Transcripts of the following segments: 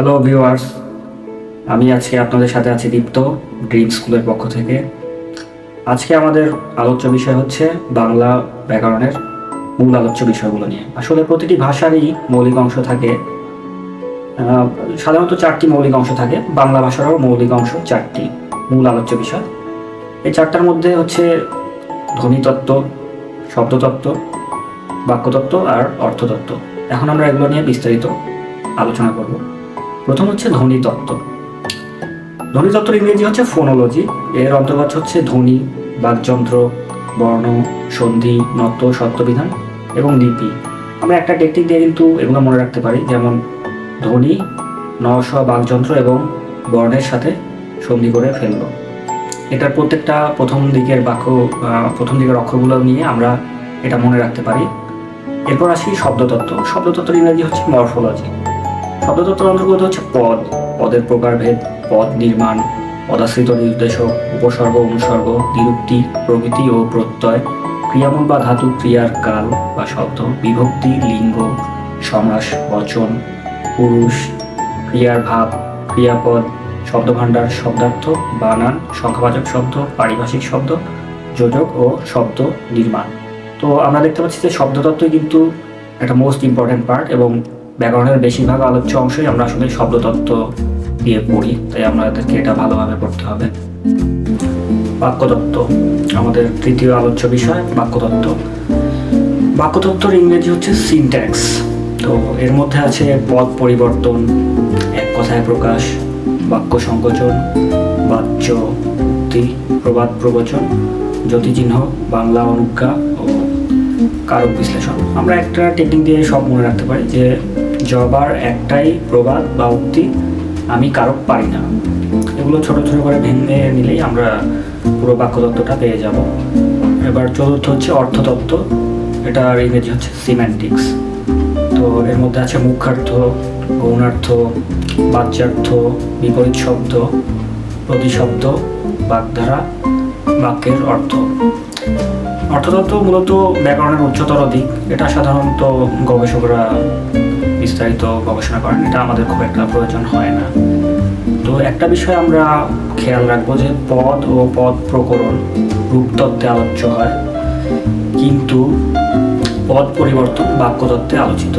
Hello viewers আমি আজকে আপনাদের সাথে আছি দীপ্ত ড্রিম স্কুলের পক্ষ থেকে। আজকে আমাদের আলোচ্য বিষয় হচ্ছে বাংলা ব্যাকরণের মূল আলোচ্য বিষয়গুলো নিয়ে। আসলে প্রতিটি ভাষারই মৌলিক অংশ থাকে। সাধারণত চারটি মৌলিক অংশ থাকে। বাংলা ভাষারও মৌলিক অংশ চারটি মূল আলোচ্য বিষয়। এই চারটার মধ্যে হচ্ছে ধ্বনিতত্ত্ব, শব্দতত্ত্ব, বাক্যতত্ত্ব আর অর্থতত্ত্ব। এখন আমরা এগুলো নিয়ে বিস্তারিত আলোচনা করব। প্রথম হচ্ছে ধ্বনিতত্ত্ব ধ্বনিতত্ত্বের ইংরেজি হচ্ছে ফোনোলজি এর অন্তর্গত হচ্ছে ধ্বনি, বাকযন্ত্র, বর্ণ, সন্ধি নত্ব সত্যবিধান এবং লিপি। আমরা একটা টেকনিক দিয়ে কিন্তু এগুলো মনে রাখতে পারি, যেমন ধ্বনি নশ বাকযন্ত্র এবং বর্ণের সাথে সন্ধি করে ফেলল। এটার প্রত্যেকটা প্রথম দিকের বাক্য প্রথম দিকের অক্ষরগুলো নিয়ে আমরা এটা মনে রাখতে পারি। এরপর আসি শব্দতত্ত্ব। শব্দতত্ত্বের ইংরেজি হচ্ছে মরফোলজি শব্দতত্ত্বের অন্তর্গত হচ্ছে পদ। পদের প্রকারভেদ, পদ নির্মাণ, পদাশ্রিত নির্দেশক, উপসর্গ, অনুসর্গ, নিরুক্তি, প্রকৃতি ও প্রত্যয়, ক্রিয়ামূল বা ধাতু, ক্রিয়ার কাল বা শব্দ, বিভক্তি, লিঙ্গ সমাস বচন, পুরুষ, ক্রিয়ার ভাব, ক্রিয়াপদ, শব্দভাণ্ডার, শব্দার্থ, বানান, সংখ্যাবাচক শব্দ, পারিভাষিক শব্দ, যোজক ও শব্দ নির্মাণ। তো আমরা দেখতে পাচ্ছি যে শব্দতত্ত্বই কিন্তু একটা মোস্ট ইম্পর্ট্যান্ট পার্ট এবং ব্যাকরণের বেশিরভাগ আলোচ্য অংশই আমরা আসলে শব্দতত্ত্ব দিয়ে পড়ি, তাই আমাদেরকে এটা ভালোভাবে পড়তে হবে। বাক্যতত্ত্ব, আমাদের তৃতীয় আলোচ্য বিষয়, বাক্যতত্ত্ব। বাক্যতত্ত্বর ইংরেজি হচ্ছে সিনট্যাক্স তো এর মধ্যে আছে পদ পরিবর্তন, এক কথায় প্রকাশ, বাক্য সংকোচন, বাচ্য, উক্তি, প্রবাদ প্রবচন, জ্যোতিচিহ্ন, বাংলা অনুজ্ঞা ও কারক বিশ্লেষণ। আমরা একটা টেকনিক দিয়ে সব মনে রাখতে পারি যে জবার একটাই প্রবাদ বা উক্তি, আমি কারও পারি না। এগুলো ছোট ছোট করে ভেঙে নিলেই আমরা পুরো বাক্যতত্ত্বটা পেয়ে যাব। এবার চতুর্থ হচ্ছে অর্থতত্ত্ব এটার ইংরেজি হচ্ছে সিম্যান্টিক্স তো এর মধ্যে আছে মুখার্থ, গৌণার্থ, বাচ্যার্থ, বিপরীত শব্দ, প্রতিশব্দ, বাগধারা, বাক্যের অর্থ। অর্থতত্ত্ব মূলত ব্যাকরণের উচ্চতর দিক, এটা সাধারণত গবেষকরা বিস্তারিত গবেষণা করেন এটা আমাদের খুব একটা প্রয়োজন হয় না। তো একটা বিষয় আমরা খেয়াল রাখব যে পদ ও পদ প্রকরণ রূপতত্ত্বে আলোচ্য হয়, কিন্তু পদ পরিবর্তন বাক্যতত্ত্বে আলোচিত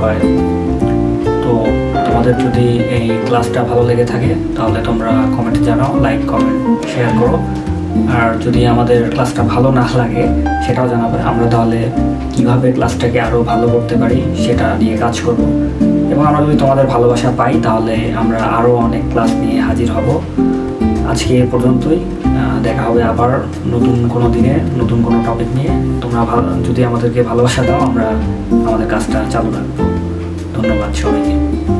হয়। তো তোমাদের যদি এই ক্লাসটা ভালো লেগে থাকে, তাহলে তোমরা কমেন্টে জানাও লাইক কমেন্ট শেয়ার করো। আর যদি আমাদের ক্লাসটা ভালো না লাগে, সেটাও জানাবে। আমরা তাহলে কীভাবে ক্লাসটাকে আরও ভালো করতে পারি, সেটা নিয়ে কাজ করব। এবং আমরা যদি তোমাদের ভালোবাসা পাই, তাহলে আমরা আরও অনেক ক্লাস নিয়ে হাজির হব। আজকে এ পর্যন্তই। দেখা হবে আবার নতুন কোনো দিনে, নতুন কোনো টপিক নিয়ে। তোমরা ভালো যদি আমাদেরকে ভালোবাসা দাও, আমরা আমাদের কাজটা চালু রাখব। ধন্যবাদ সবাইকে।